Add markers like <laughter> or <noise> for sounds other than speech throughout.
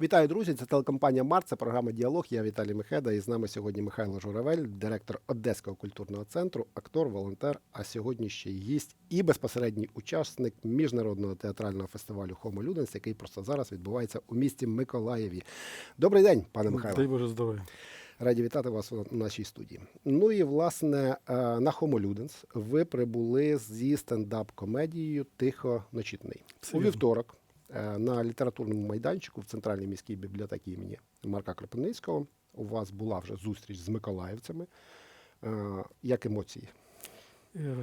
Вітаю, друзі! Це телекомпанія Март, це програма Діалог. Я Віталій Мехеда. І з нами сьогодні Михайло Журавель, директор Одеського культурного центру, актор, волонтер. А сьогодні ще й гість і безпосередній учасник міжнародного театрального фестивалю Homo Ludens, який просто зараз відбувається у місті Миколаєві. Добрий день, пане Михайло. Дай Боже здоров'я. Раді вітати вас у нашій студії. Ну і власне е, на Homo Ludens ви прибули зі стендап-комедією Тихо ночітний у вівторок на літературному майданчику в центральній міській бібліотеці імені Марка Кропивницького. У вас була вже зустріч з миколаївцями. Е, Як емоції? Е,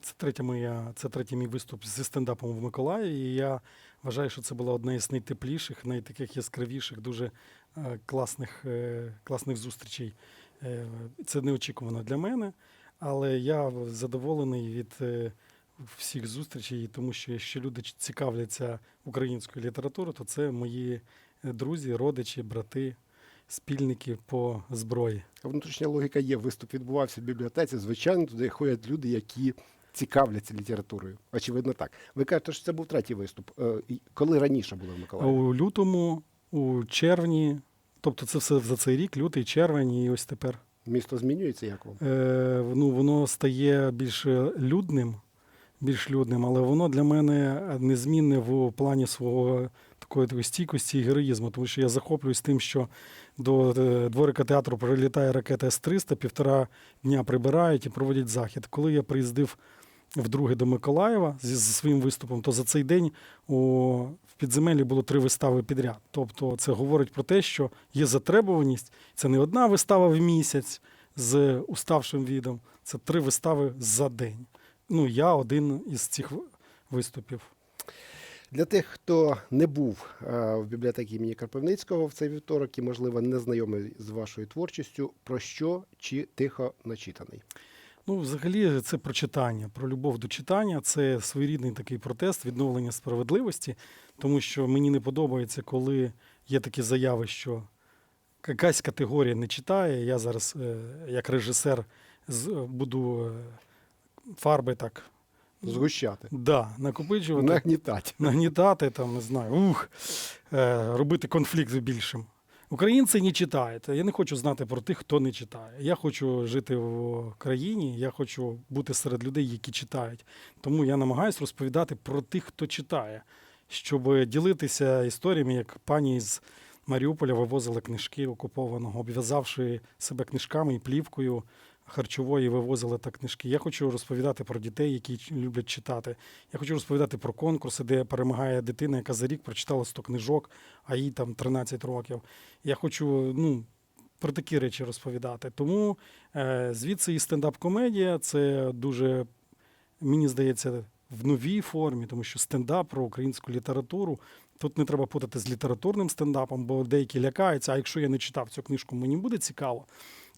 Це третя моя, це третій мій виступ зі стендапом в Миколаєві. І я вважаю, що це була одна із найтепліших, найтаких яскравіших, дуже е, класних, е, класних зустрічей. Е, Це неочікувано для мене, але я задоволений від е, всіх зустрічей, тому що якщо люди цікавляться українською літературою, то це мої е, друзі, родичі, брати, спільники по зброї. Внутрішня логіка є. Виступ відбувався в бібліотеці. Звичайно, туди ходять люди, які цікавляться літературою. Очевидно, так. Ви кажете, що це був третій виступ. Е, Коли раніше були в Миколаєві? У лютому, у червні, тобто це все за цей рік, лютий, червень, і ось тепер. Місто змінюється як вам? Е, ну, воно стає більш людним, більш людним, але воно для мене незмінне в плані свого такої, стійкості і героїзму, тому що я захоплююсь тим, що до е, дворика театру прилітає ракета С-300, півтора дня прибирають і проводять захід. Коли я приїздив вдруге до Миколаєва зі, своїм виступом, то за цей день у, в підземеллі було три вистави підряд. Тобто це говорить про те, що є затребуваність. Це не одна вистава в місяць з уставшим відом, це три вистави за день. Ну, я один із цих виступів. Для тих, хто не був е, в бібліотеці імені Карпивницького в цей вівторок і, можливо, не знайомий з вашою творчістю, про що чи тихо начитаний? Ну, взагалі, це про читання, про любов до читання. Це своєрідний такий протест, відновлення справедливості, тому що мені не подобається, коли є такі заяви, що якась категорія не читає. Я зараз, е, як режисер, буду е, фарби так Згущати, да, накопичувати. нагнітати. нагнітати, там, не знаю, ух, е, робити конфлікт більшим. Українці не читають. Я не хочу знати про тих, хто не читає. Я хочу жити в країні, я хочу бути серед людей, які читають. Тому я намагаюся розповідати про тих, хто читає, щоб ділитися історіями, як пані з Маріуполя вивозила книжки окупованого, обв'язавши себе книжками і плівкою харчової, вивозили так книжки. Я хочу розповідати про дітей, які люблять читати. Я хочу розповідати про конкурси, де перемагає дитина, яка за рік прочитала 100 книжок, а їй там 13 років. Я хочу ну, про такі речі розповідати. Тому е, звідси і стендап-комедія це дуже, мені здається, в новій формі, тому що стендап про українську літературу. Тут не треба путати з літературним стендапом, бо деякі лякаються, а якщо я не читав цю книжку, мені буде цікаво.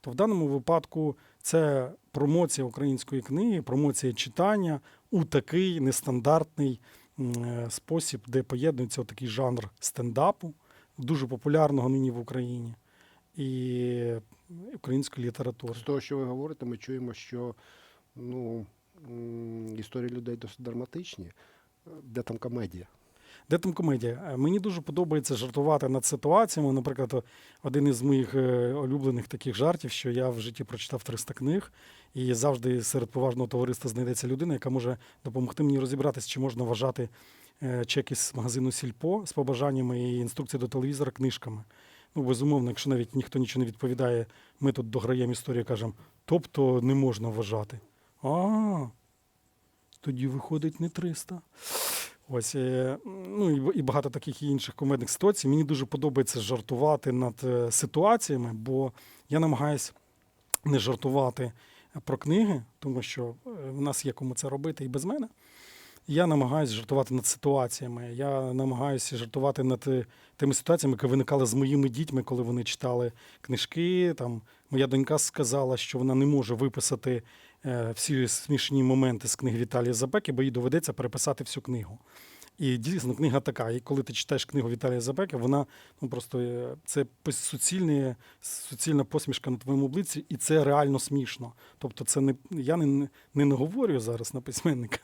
То в даному випадку це промоція української книги, промоція читання у такий нестандартний е, спосіб, де поєднується такий жанр стендапу, дуже популярного нині в Україні, і української літератури. З того, що ви говорите, ми чуємо, що ну, історії людей досить драматичні. Де там комедія? Де там комедія? Е, Мені дуже подобається жартувати над ситуаціями. Наприклад, один із моїх е, улюблених таких жартів, що я в житті прочитав 300 книг, і завжди серед поважного товариства знайдеться людина, яка може допомогти мені розібратися, чи можна вважати е, чек із магазину Сільпо з побажаннями і інструкції до телевізора книжками. Ну, безумовно, якщо навіть ніхто нічого не відповідає, ми тут дограємо історію, кажемо, тобто не можна вважати. А, тоді виходить не 300. Ось, е, ну і багато таких інших комедних ситуацій. Мені дуже подобається жартувати над е, ситуаціями, бо я намагаюся не жартувати про книги, тому що е, в нас є кому це робити і без мене. Я намагаюся жартувати над ситуаціями. Я намагаюся жартувати над тими ситуаціями, які виникали з моїми дітьми, коли вони читали книжки. Там моя донька сказала, що вона не може виписати всі смішні моменти з книги Віталія Забеки, бо їй доведеться переписати всю книгу. І дійсно книга така. І коли ти читаєш книгу Віталія Забеки, вона ну просто е, це суцільне, суцільна посмішка на твоєму обличчі, і це реально смішно. Тобто, це не я не, не наговорюю зараз на письменника.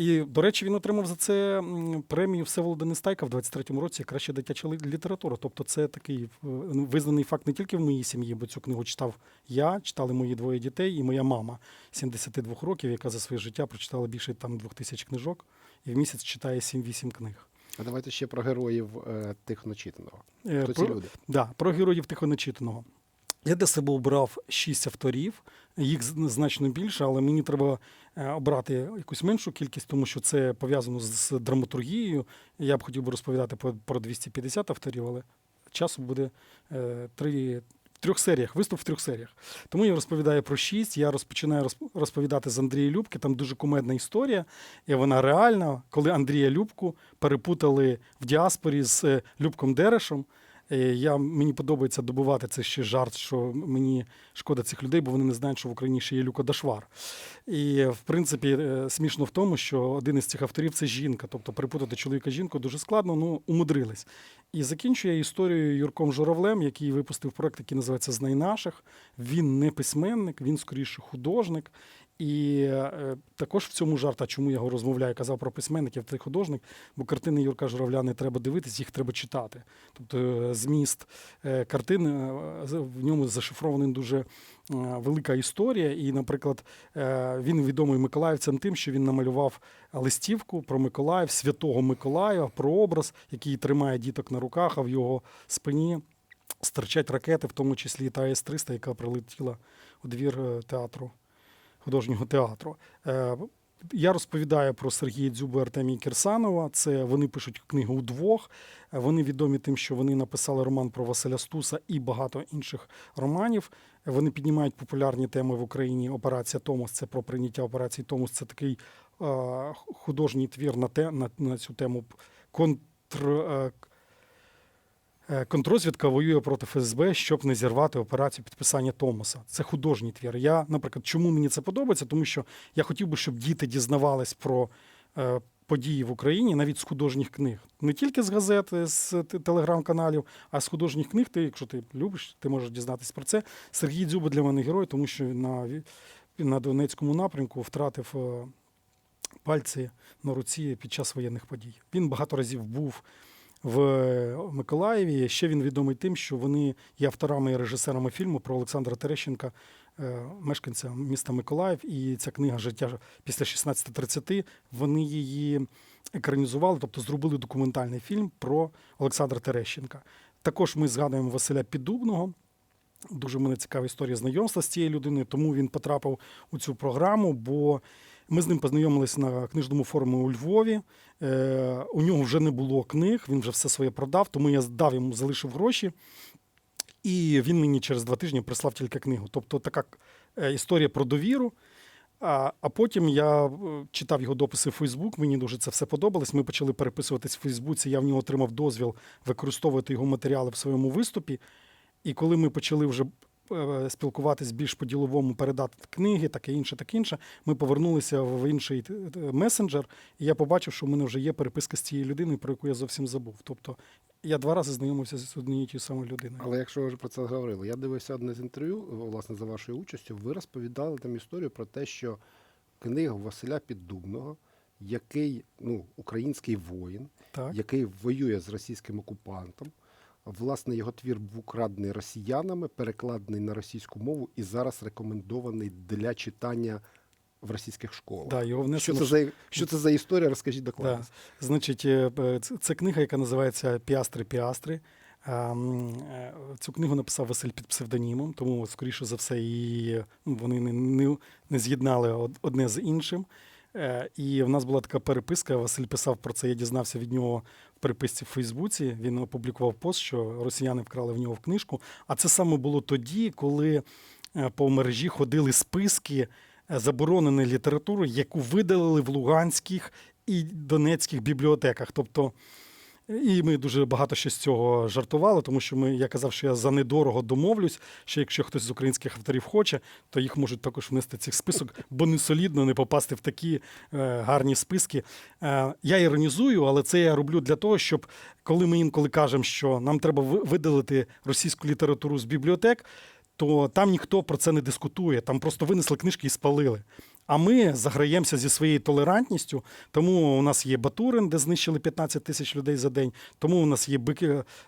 І, до речі, він отримав за це премію Всеволода Нестайка в 23-му році краща дитяча література. Тобто, це такий е, визнаний факт не тільки в моїй сім'ї, бо цю книгу читав я, читали мої двоє дітей і моя мама 72 років, яка за своє життя прочитала більше там двох тисяч книжок і в місяць читає 7-8 книг. А давайте ще про героїв е, тихоночитаного. Е, Хто ці про- люди? Да, про героїв тихонечитаного. Я для себе обрав шість авторів, їх значно більше, але мені треба е, обрати якусь меншу кількість, тому що це пов'язано з, драматургією. Я б хотів би розповідати про, про 250 авторів, але часу буде е, три. В трьох серіях, виступ в трьох серіях. Тому я розповідаю про шість. Я розпочинаю розп- розповідати з Андрія Любки. Там дуже кумедна історія, і вона реальна, коли Андрія Любку перепутали в діаспорі з е, Любком Дерешем. Е, Я, мені подобається добувати це ще жарт, що мені шкода цих людей, бо вони не знають, що в Україні ще є Люка Дашвар. І, в принципі, е, смішно в тому, що один із цих авторів це жінка. Тобто перепутати чоловіка жінку дуже складно, ну умудрились. І закінчує історію Юрком Журавлем, який випустив проект, який називається Знай наших. Він не письменник, він скоріше художник. І е, також в цьому жарт, а чому я його розмовляю, казав про письменників та художник, бо картини Юрка Журавля не треба дивитись, їх треба читати. Тобто е, зміст е, картини з- в ньому зашифрований дуже велика історія. І, наприклад, він відомий миколаївцям тим, що він намалював листівку про Миколаїв, святого Миколаєва, про образ, який тримає діток на руках, а в його спині стирчать ракети, в тому числі та С-300, яка прилетіла у двір театру художнього театру. Е, Я розповідаю про Сергія Дзюбу і Артемія Кірсанова. Це вони пишуть книгу удвох. Е, Вони відомі тим, що вони написали роман про Василя Стуса і багато інших романів. Е, Вони піднімають популярні теми в Україні. Операція Томос це про прийняття операції Томос. Це такий художній твір на, те, на, на цю тему контр. Контрозвідка воює проти ФСБ, щоб не зірвати операцію підписання Томоса. Це художній твір. Я, наприклад, чому мені це подобається? Тому що я хотів би, щоб діти дізнавались про е, події в Україні навіть з художніх книг. Не тільки з газет, з телеграм-каналів, а з художніх книг. Ти, якщо ти любиш, ти можеш дізнатись про це. Сергій Дзюба для мене герой, тому що на, на Донецькому напрямку втратив е, пальці на руці під час воєнних подій. Він багато разів був в Миколаєві. Ще він відомий тим, що вони є авторами і режисерами фільму про Олександра Терещенка, е, мешканця міста Миколаїв. І ця книга Життя після 16.30. Вони її екранізували, тобто зробили документальний фільм про Олександра Терещенка. Також ми згадуємо Василя Піддубного. Дуже мене цікава історія знайомства з цією людиною, тому він потрапив у цю програму, бо ми з ним познайомилися на книжному форумі у Львові. Е, у нього вже не було книг, він вже все своє продав, тому я дав йому, залишив гроші. І він мені через два тижні прислав тільки книгу. Тобто така е, історія про довіру. А, а потім я е, читав його дописи в Фейсбук, мені дуже це все подобалось. Ми почали переписуватись в Фейсбуці. Я в нього отримав дозвіл використовувати його матеріали в своєму виступі. І коли ми почали вже спілкуватись більш по-діловому, передати книги, таке інше, таке інше, ми повернулися в інший е, месенджер, і я побачив, що в мене вже є переписка з цією людиною, про яку я зовсім забув. Тобто я два рази знайомився з однією тією самою людиною. Але якщо ви вже про це говорили, я дивився одне з інтерв'ю, власне, за вашою участю. Ви розповідали там історію про те, що книга Василя Піддубного, який ну, український воїн, Так. який воює з російським окупантом. Власне, його твір був украдений росіянами, перекладений на російську мову і зараз рекомендований для читання в російських школах. Да, його Що це за що це за історія? Розкажіть докладно. Да. Значить, е, е, це- книга, яка називається Піастри Піастри. Е, Цю книгу написав Василь під псевдонімом, тому, скоріше за все, її ну, вони не, не, не з'єднали од- одне з іншим. Е, І в нас була така переписка. Василь писав про це. Я дізнався від нього в переписці в Фейсбуці. Він опублікував пост, що росіяни вкрали в нього в книжку. А це саме було тоді, коли е, по мережі ходили списки е, забороненої літератури, яку видалили в Луганських і Донецьких бібліотеках. Тобто, і ми дуже багато ще з цього жартували, тому що ми, я казав, що я за недорого домовлюсь, що якщо хтось з українських авторів хоче, то їх можуть також внести в цих список, бо не солідно не попасти в такі е, гарні списки. Е, я іронізую, але це я роблю для того, щоб коли ми інколи кажемо, що нам треба видалити російську літературу з бібліотек, то там ніхто про це не дискутує. Там просто винесли книжки і спалили. А ми заграємося зі своєю толерантністю. Тому у нас є Батурин, де знищили 15 тисяч людей за день. Тому у нас є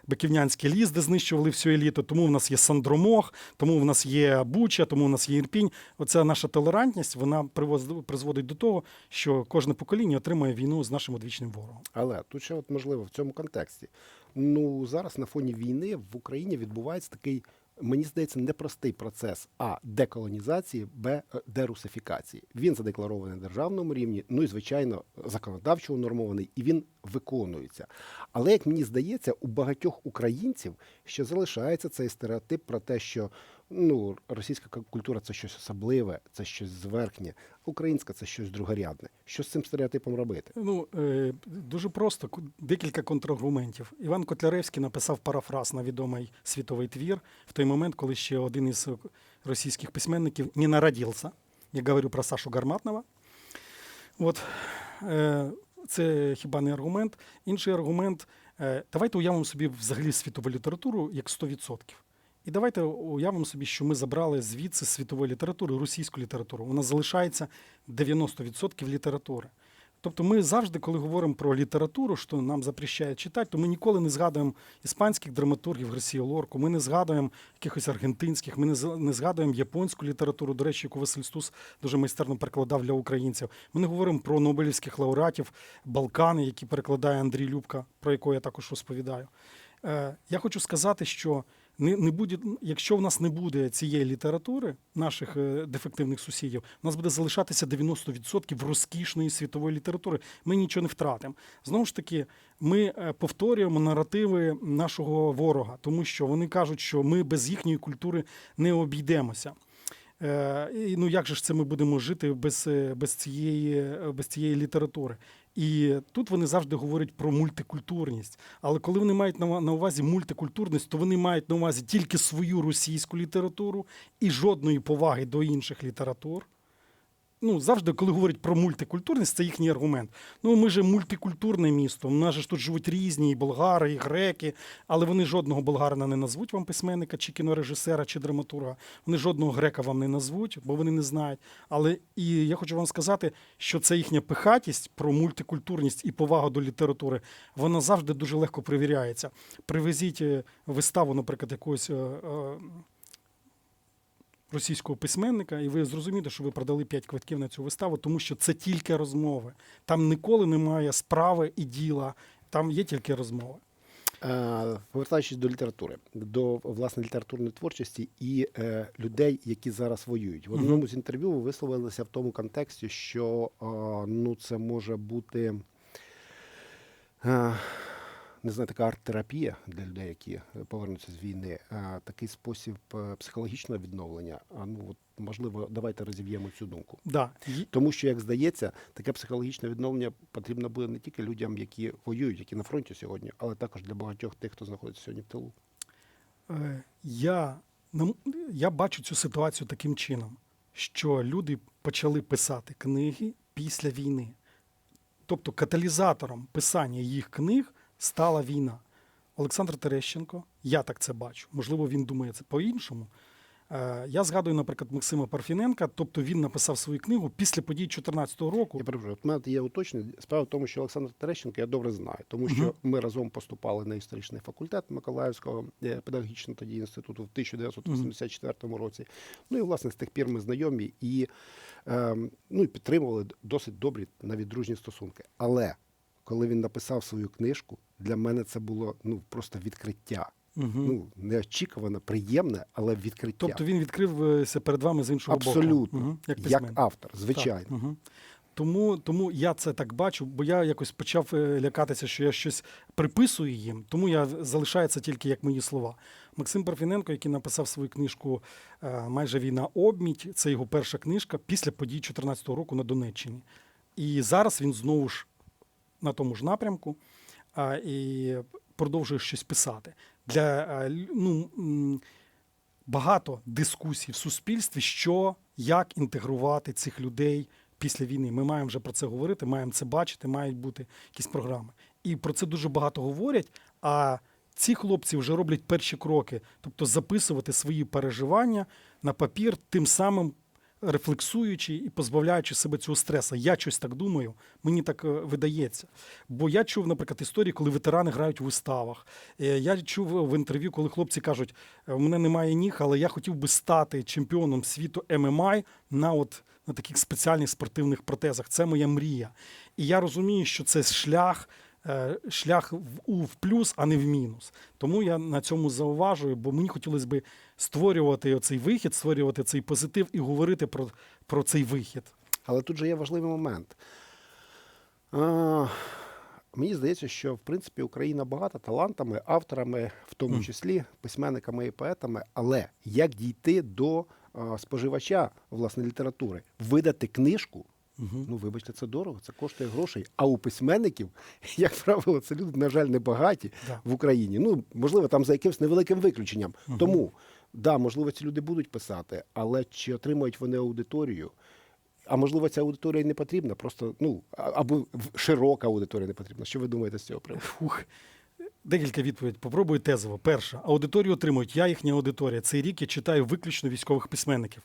Биківнянський ліс, де знищували всю еліту. Тому у нас є Сандромох, тому у нас є Буча, тому у нас є Ірпінь. Оця наша толерантність вона призводить до того, що кожне покоління отримує війну з нашим одвічним ворогом. Але тут ще от можливо в цьому контексті. Ну зараз на фоні війни в Україні відбувається такий, мені здається, непростий процес а деколонізації, б е, дерусифікації. Він задекларований на державному рівні, ну і звичайно законодавчо унормований, і він виконується. Але як мені здається, у багатьох українців ще залишається цей стереотип про те, що ну російська культура це щось особливе, це щось зверхнє, українська це щось другорядне. Що з цим стереотипом робити? Ну, е, дуже просто декілька контраргументів. Іван Котляревський написав парафраз на відомий світовий твір в той момент, коли ще один із е, російських письменників не народився. Я говорю про Сашу Гарматнова. От е, це хіба не аргумент. Інший аргумент. Е, давайте уявимо собі взагалі світову літературу як 100%. І давайте уявимо собі, що ми забрали звідси світової літератури російську літературу. Вона залишається 90% літератури. Тобто ми завжди, коли говоримо про літературу, що нам запрещають читати, то ми ніколи не згадуємо іспанських драматургів Гарсію Лорку, ми не згадуємо якихось аргентинських, ми не згадуємо японську літературу, до речі, яку Василь Стус дуже майстерно перекладав для українців. Ми не говоримо про нобелівських лауреатів Балкани, які перекладає Андрій Любка, про якого я також розповідаю. Е, я хочу сказати, що не, не буде, якщо в нас не буде цієї літератури, наших е, дефективних сусідів, у нас буде залишатися 90% розкішної світової літератури. Ми нічого не втратимо. Знову ж таки, ми е, повторюємо наративи нашого ворога, тому що вони кажуть, що ми без їхньої культури не обійдемося. Е, ну як же ж це ми будемо жити без, без, цієї, без цієї літератури? І тут вони завжди говорять про мультикультурність. Але коли вони мають на, увазі мультикультурність, то вони мають на увазі тільки свою російську літературу і жодної поваги до інших літератур. Ну, завжди, коли говорять про мультикультурність, це їхній аргумент. Ну, ми же мультикультурне місто. У нас же ж тут живуть різні і болгари, і греки, але вони жодного болгарина не назвуть вам письменника, чи кінорежисера, чи драматурга. Вони жодного грека вам не назвуть, бо вони не знають. Але і я хочу вам сказати, що це їхня пихатість про мультикультурність і повагу до літератури, вона завжди дуже легко перевіряється. Привезіть е, виставу, наприклад, якогось. Російського письменника, і ви зрозумієте, що ви продали 5 квитків на цю виставу, тому що це тільки розмови. Там ніколи немає справи і діла, там є тільки розмови. Е, Повертаючись до літератури, до власне літературної творчості і е, людей, які зараз воюють. В одному з інтерв'ю ви висловилися в тому контексті, що е, ну це може бути е, не знаю, така арт-терапія для людей, які е, повернуться з війни, такий спосіб е, психологічного відновлення. А ну от можливо, давайте розіб'ємо цю думку. Да. Тому що, як здається, таке психологічне відновлення потрібно буде не тільки людям, які воюють, які на фронті сьогодні, але також для багатьох тих, хто знаходиться сьогодні в тилу. Е, Я, я бачу цю ситуацію таким чином, що люди почали писати книги після війни. Тобто каталізатором писання їх книг стала війна. Олександр Терещенко, я так це бачу. Можливо, він думає це по-іншому. Е, Я згадую, наприклад, Максима Парфіненка, тобто він написав свою книгу після подій 2014 року. Я перепрошую, от в мене є уточнення. Справа в тому, що Олександр Терещенко я добре знаю, тому що Мгм. ми разом поступали на історичний факультет Миколаївського е, педагогічного тоді інституту в 1984 році. Ну і власне з тих пір ми знайомі і ем, ну, і підтримували досить добрі навіть дружні стосунки. Але коли він написав свою книжку, для мене це було ну просто відкриття. Мгм. Ну неочікувано, приємне, але відкриття. Тобто він відкрився перед вами з іншого боку. Абсолютно, Мгм. Як, як автор, звичайно. Так, угу. Тому, тому я це так бачу, бо я якось почав е, лякатися, що я щось приписую їм, тому я залишається тільки як мої слова. Максим Парфіненко, який написав свою книжку е, Майже війна обмідь, це його перша книжка після подій 2014 року на Донеччині. І зараз він знову ж на тому ж напрямку а, і продовжує щось писати. Для ну, багато дискусій в суспільстві, що як інтегрувати цих людей після війни. Ми маємо вже про це говорити, маємо це бачити, мають бути якісь програми. І про це дуже багато говорять. А ці хлопці вже роблять перші кроки, тобто записувати свої переживання на папір, тим самим рефлексуючи і позбавляючи себе цього стресу. Я щось так думаю, мені так е, видається. Бо я чув, наприклад, історії, коли ветерани грають у виставах. Е, Я чув в інтерв'ю, коли хлопці кажуть, «Е, у мене немає ніг, але я хотів би стати чемпіоном світу ММА на от на таких спеціальних спортивних протезах. Це моя мрія. І я розумію, що це шлях. Е, Шлях в, у в плюс, а не в мінус. Тому я на цьому зауважую, бо мені хотілося б створювати цей вихід, створювати цей позитив і говорити про, про цей вихід. Але тут же є важливий момент. А, мені здається, що в принципі Україна багата талантами, авторами, в тому числі письменниками і поетами. Але як дійти до а, споживача власне літератури? Видати книжку. Угу. Ну, вибачте, це дорого, це коштує грошей. А у письменників, <laughs> як правило, це люди, на жаль, не багаті Да. в Україні. Ну, можливо, там за якимось невеликим виключенням. Мгм. Тому, да, можливо, ці люди будуть писати, але чи отримають вони аудиторію? А можливо, ця аудиторія не потрібна, просто ну або широка аудиторія не потрібна. Що ви думаєте з цього приводу? Фух. Декілька відповідей. Попробую тезово. Перша. Аудиторію отримують. Я їхня аудиторія. Цей рік я читаю виключно військових письменників.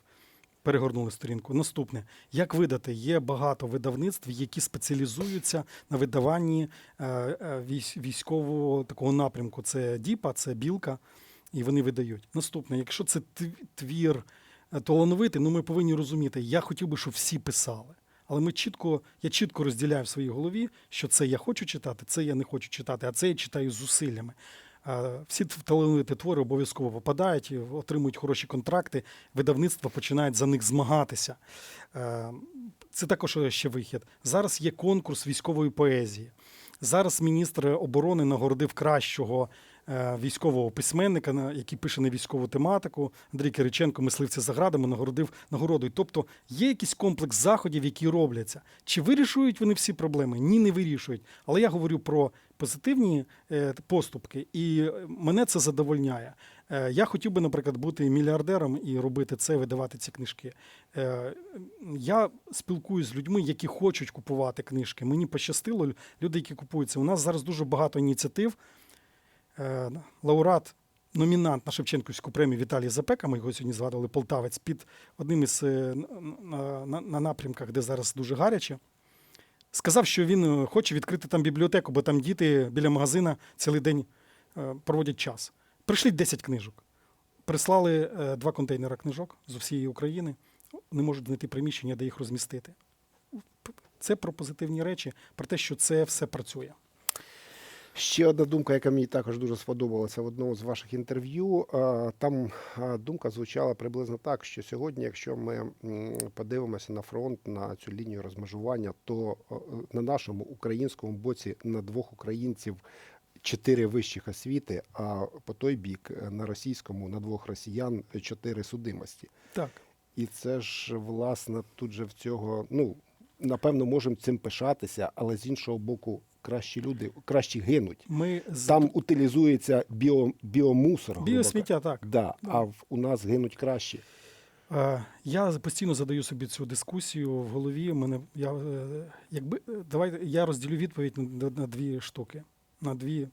Перегорнули сторінку. Наступне. Як видати? Є багато видавництв, які спеціалізуються на видаванні е, е, військ- військового такого напрямку. Це Діпа, це Білка, і вони видають. Наступне, якщо це твір е, талановитий, ну ми повинні розуміти, я хотів би, щоб всі писали. Але ми чітко, я чітко розділяю в своїй голові, що це я хочу читати, це я не хочу читати, а це я читаю з зусиллями. Е, Всі талановиті твори обов'язково попадають, і отримують хороші контракти, видавництва починають за них змагатися. Е, Це також ще вихід. Зараз є конкурс військової поезії. Зараз міністр оборони нагородив кращого е, військового письменника, який пише на військову тематику. Андрій Кириченко, мисливця за градами, нагородив нагородою. Тобто є якийсь комплекс заходів, які робляться. Чи вирішують вони всі проблеми? Ні, не вирішують. Але я говорю про позитивні е, поступки, і е, мене це задовольняє. Е, Я хотів би, наприклад, бути мільярдером і робити це, видавати ці книжки. Е, Я спілкуюся з людьми, які хочуть купувати книжки. Мені пощастило, люди, які купуються. У нас зараз дуже багато ініціатив. Е, Лауреат, номінант на Шевченківську премію Віталій Запека, ми його сьогодні згадували, полтавець, під одним із е, на, на, на напрямках, де зараз дуже гаряче. Сказав, що він е, хоче відкрити там бібліотеку, бо там діти біля магазина цілий день проводять час. Прийшли 10 книжок. Прислали два контейнера книжок з усієї України. Не можуть знайти приміщення, де їх розмістити. Це про позитивні речі, про те, що це все працює. Ще одна думка, яка мені також дуже сподобалася в одному з ваших інтерв'ю. Там думка звучала приблизно так, що сьогодні, якщо ми подивимося на фронт, на цю лінію розмежування, то е, на нашому українському боці на двох українців чотири вищих освіти, а по той бік е, на російському на двох росіян чотири судимості. Так. І це ж власне тут же в цього, ну напевно, можемо цим пишатися, але з іншого боку, кращі люди краще гинуть. Ми Там утилізується біо, біомусор. біосміття, так. Да, Да. а в, у нас гинуть краще. Я постійно задаю собі цю дискусію в голові. Мене я е, якби е, давайте я розділю відповідь на, на дві штуки, на дві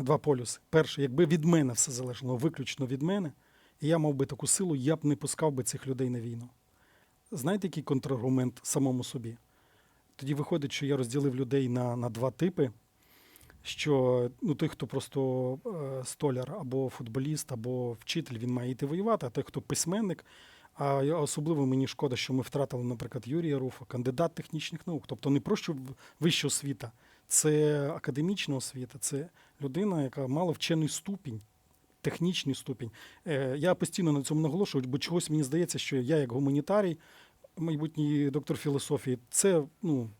два полюси. Перше, якби від мене все залежало, виключно від мене, і я мав би таку силу, я б не пускав би цих людей на війну. Знаєте, який контраргумент самому собі? Тоді виходить, що я розділив людей на, на два типи. Що ну, той, хто просто е, столяр або футболіст, або вчитель, він має йти воювати, а той, хто письменник. А особливо мені шкода, що ми втратили, наприклад, Юрія Руфа, кандидат технічних наук. Тобто не просто в- вища освіта, це академічна освіта, це людина, яка мала вчений ступінь, технічний ступінь. Е, я постійно на цьому наголошую, бо чогось мені здається, що я, як гуманітарій, майбутній доктор філософії, це ну,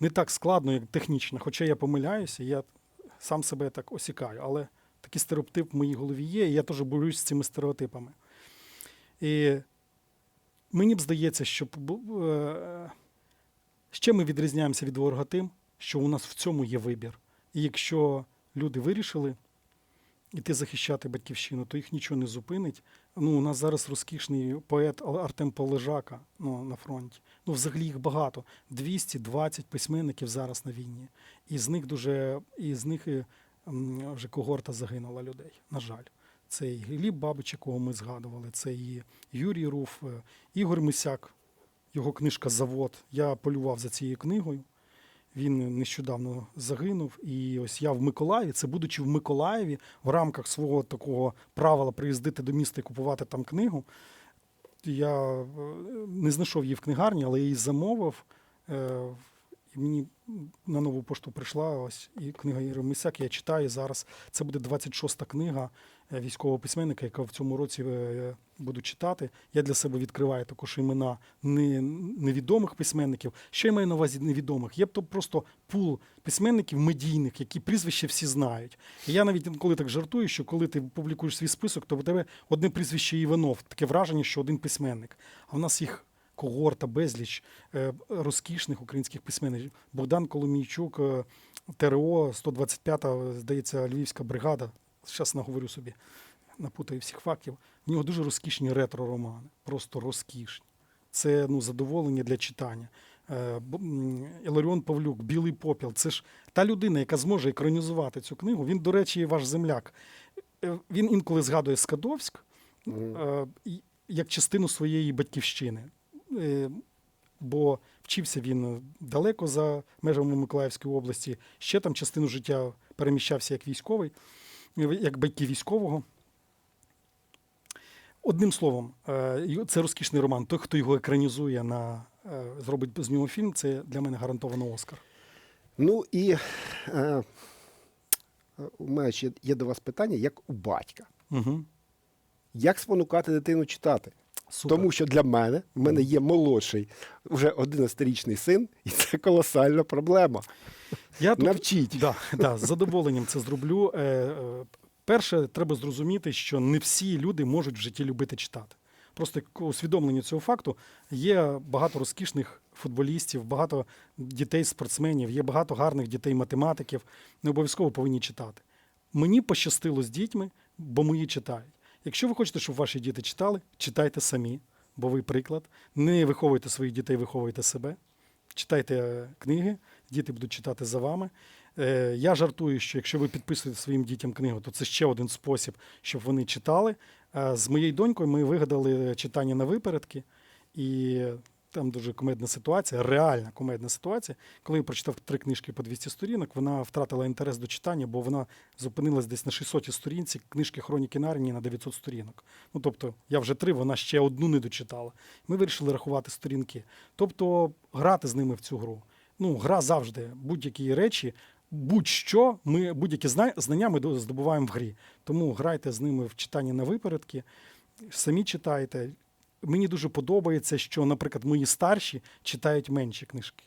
не так складно, як технічно. Хоча я помиляюся, я сам себе так осікаю, але такий стереотип в моїй голові є, і я теж борюсь з цими стереотипами. І мені б здається, що е, ще ми відрізняємося від ворога тим, що у нас в цьому є вибір. І якщо люди вирішили іти захищати батьківщину, то їх нічого не зупинить. Ну, у нас зараз розкішний поет Ар- Артем Полежака ну, на фронті. Ну, взагалі їх багато. 220 письменників зараз на війні. І з них дуже, і з них е, вже когорта загинула людей, на жаль. Це і Гліб Бабич, якого ми згадували, це і Юрій Руф, е, Ігор Мисяк, його книжка Завод. Я полював за цією книгою. Він нещодавно загинув. І ось я в Миколаєві, це будучи в Миколаєві, в рамках свого такого правила приїздити до міста і купувати там книгу. Я е, не знайшов її в книгарні, але я її замовив. І мені на нову пошту прийшла ось і книга Іри Мисяк. Я читаю зараз. Це буде 26-та книга е, військового письменника, яка в цьому році е, буду читати. Я для себе відкриваю також імена невідомих письменників. Що я маю на увазі невідомих? Є то просто пул письменників медійних, які прізвища всі знають. І я навіть інколи так жартую, що коли ти публікуєш свій список, то у тебе одне прізвище Іванов. Таке враження, що один письменник. А в нас їх когорта, безліч е, розкішних українських письменників. Богдан Коломійчук, е, ТРО, 125-та, здається, Львівська бригада. Зараз наговорю собі, напутаю всіх фактів. В нього дуже розкішні ретро-романи, просто розкішні. Це ну, задоволення для читання. Е, Іларіон Павлюк, Білий попіл. Це ж та людина, яка зможе екранізувати цю книгу. Він, до речі, ваш земляк. Він інколи згадує Скадовськ е, як частину своєї батьківщини. Е, Бо вчився він далеко за межами Миколаївської області. Ще там частину життя переміщався як військовий, як батьки військового. Одним словом, е, це розкішний роман. Той, хто його екранізує на е, зробить з нього фільм, це для мене гарантовано Оскар. Ну і е, у мене ще є до вас питання, як у батька. Угу. Як спонукати дитину читати? Супер. Тому що для мене в мене є молодший, вже 11-річний син, і це колосальна проблема. Я тут, Навчіть. Да, да, з задоволенням це зроблю. Е, е, Перше, треба зрозуміти, що не всі люди можуть в житті любити читати. Просто усвідомлення цього факту є багато розкішних футболістів, багато дітей-спортсменів, є багато гарних дітей-математиків. Не обов'язково повинні читати. Мені пощастило з дітьми, бо мої читають. Якщо ви хочете, щоб ваші діти читали, читайте самі, бо ви приклад. Не виховуйте своїх дітей, виховуйте себе. Читайте е, книги, діти будуть читати за вами. Е, Я жартую, що якщо ви підписуєте своїм дітям книгу, то це ще один спосіб, щоб вони читали. Е, З моєю донькою ми вигадали читання на випередки, і там дуже кумедна ситуація, реальна кумедна ситуація. Коли я прочитав три книжки по 200 сторінок, вона втратила інтерес до читання, бо вона зупинилась десь на 600 сторінці книжки Хроніки Нарнії на 900 сторінок. Ну тобто я вже три, вона ще одну не дочитала. Ми вирішили рахувати сторінки. Тобто грати з ними в цю гру. Ну, гра завжди, будь-які речі, будь-що, ми будь-які знання ми здобуваємо в грі. Тому грайте з ними в читання на випередки, самі читайте. Мені дуже подобається, що, наприклад, мої старші читають менші книжки.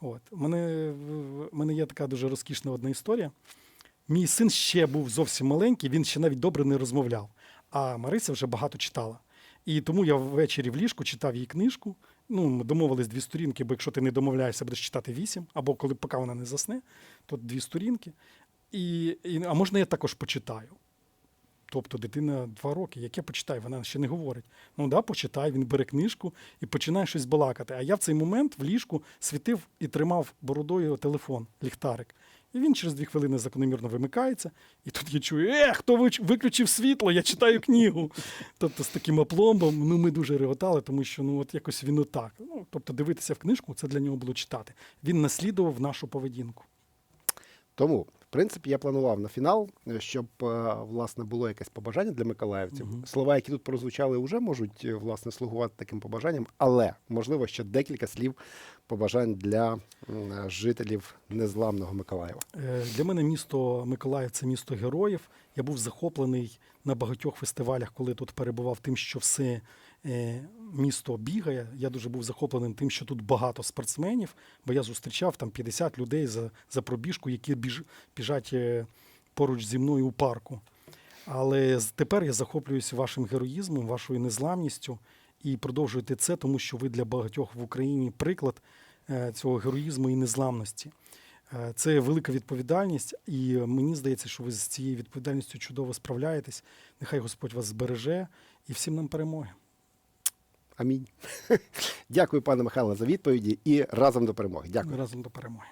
От. У мене, в- мене є така дуже розкішна одна історія. Мій син ще був зовсім маленький, він ще навіть добре не розмовляв. А Марися вже багато читала. І тому я ввечері в ліжку читав їй книжку. Ну, ми домовились дві сторінки, бо якщо ти не домовляєшся, будеш читати вісім, або коли поки вона не засне, то дві сторінки. І, і, а можна я також почитаю? Тобто дитина два роки, яке почитає, вона ще не говорить. Ну да, почитай, він бере книжку і починає щось балакати. А я в цей момент в ліжку світив і тримав бородою телефон, ліхтарик. І він через дві хвилини закономірно вимикається. І тут я чую: е, хто виключив світло? Я читаю книгу. Тобто з таким опломбом ну, ми дуже реготали, тому що ну, от якось він отак. Ну, тобто дивитися в книжку це для нього було читати. Він наслідував нашу поведінку. Тому, принципі, я планував на фінал, е, щоб е, власне було якесь побажання для миколаївців. Мгм. Слова, які тут прозвучали, вже можуть е, власне слугувати таким побажанням, але можливо ще декілька слів побажань для жителів незламного Миколаєва. Для мене місто Миколаїв це місто героїв. Я був захоплений на багатьох фестивалях, коли тут перебував тим, що все місто бігає. Я дуже був захоплений тим, що тут багато спортсменів, бо я зустрічав там 50 людей за, за пробіжку, які біж, біжать е, поруч зі мною у парку. Але тепер я захоплююся вашим героїзмом, вашою незламністю і продовжуйте це, тому що ви для багатьох в Україні приклад е, цього героїзму і незламності. Е, Це велика відповідальність, і мені здається, що ви з цією відповідальністю чудово справляєтесь. Нехай Господь вас збереже і всім нам перемоги. Амінь. <laughs> Дякую, пане Михайло, за відповіді і разом до перемоги. Дякую. Разом до перемоги.